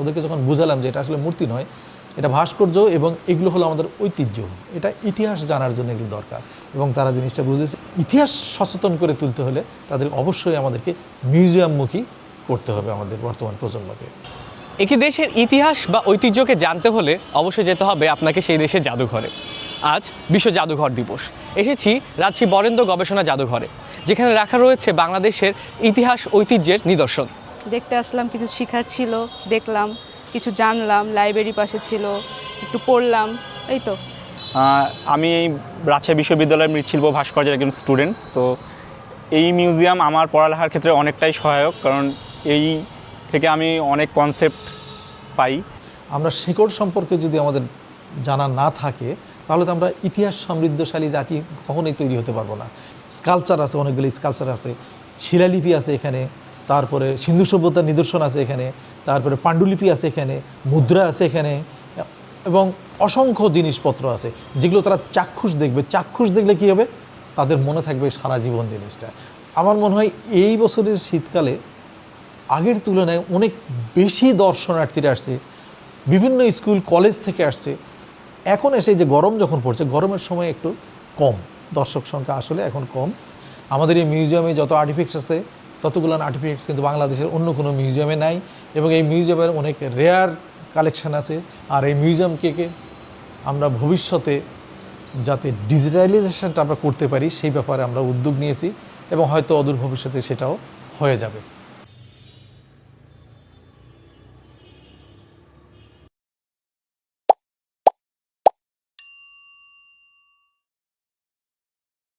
ওদেরকে যখন বুঝালাম যে এটা আসলে মূর্তি নয়, এটা ভাস্কর্য এবং এগুলো হলো আমাদের ঐতিহ্য। এটা ইতিহাস জানার জন্য এগুলো দরকার এবং তারা জিনিসটা বুঝেছে। ইতিহাস সচেতন করে তুলতে হলে তাদের অবশ্যই আমাদেরকে মিউজিয়ামমুখী করতে হবে আমাদের বর্তমান প্রজন্মকে। একটি দেশের ইতিহাস বা ঐতিহ্যকে জানতে হলে অবশ্যই যেতে হবে আপনাকে সেই দেশের জাদুঘরে। আজ বিশ্ব জাদুঘর দিবস। এসেছি রাজশাহী বরেন্দ্র গবেষণা জাদুঘরে, যেখানে রাখা রয়েছে বাংলাদেশের ইতিহাস ঐতিহ্যের নিদর্শন। দেখতে আসলাম কিছু শিখার ছিল দেখলাম কিছু জানলাম লাইব্রেরি পাশে ছিল একটু পড়লাম এই তো। আমি এই রাজশাহী বিশ্ববিদ্যালয়ের মৃৎশিল্প ভাস্কর্যের একজন স্টুডেন্ট তো এই মিউজিয়াম আমার পড়ালেখার ক্ষেত্রে অনেকটাই সহায়ক কারণ এই থেকে আমি অনেক কনসেপ্ট পাই। আমরা শেকড় সম্পর্কে যদি আমাদের জানা না থাকে তাহলে তো আমরা ইতিহাস সমৃদ্ধশালী জাতি কখনোই তৈরি হতে পারব না। স্কাল্পচার আছে অনেকগুলি স্কাল্পচার আছে শিলালিপি আছে এখানে তারপরে সিন্ধু সভ্যতার নিদর্শন আছে এখানে, তারপরে পাণ্ডুলিপি আছে এখানে, মুদ্রা আছে এখানে, এবং অসংখ্য জিনিসপত্র আছে, যেগুলো তারা চাক্ষুষ দেখবে। চাক্ষুষ দেখলে কী হবে? তাদের মনে থাকবে সারা জীবন জিনিসটা। আমার মনে হয় এই বছরের শীতকালে আগের তুলনায় অনেক বেশি দর্শনার্থীরা আসছে, বিভিন্ন স্কুল, কলেজ থেকে আসছে। এখন এসে যে গরম যখন পড়ছে, গরমের সময় একটু কম, দর্শক সংখ্যা আসলে এখন কম। আমাদের এই মিউজিয়ামে যত আর্টিফিক্টস আছে ততগুলো আর্টিফিক্টস কিন্তু বাংলাদেশের অন্য কোনো মিউজিয়ামে নাই এবং এই মিউজিয়ামের অনেক রেয়ার কালেকশান আছে। আর এই মিউজিয়ামকে আমরা ভবিষ্যতে যাতে ডিজিটালাইজেশনটা আমরা করতে পারি, সেই ব্যাপারে আমরা উদ্যোগ নিয়েছি এবং হয়তো অদূর ভবিষ্যতে সেটাও হয়ে যাবে।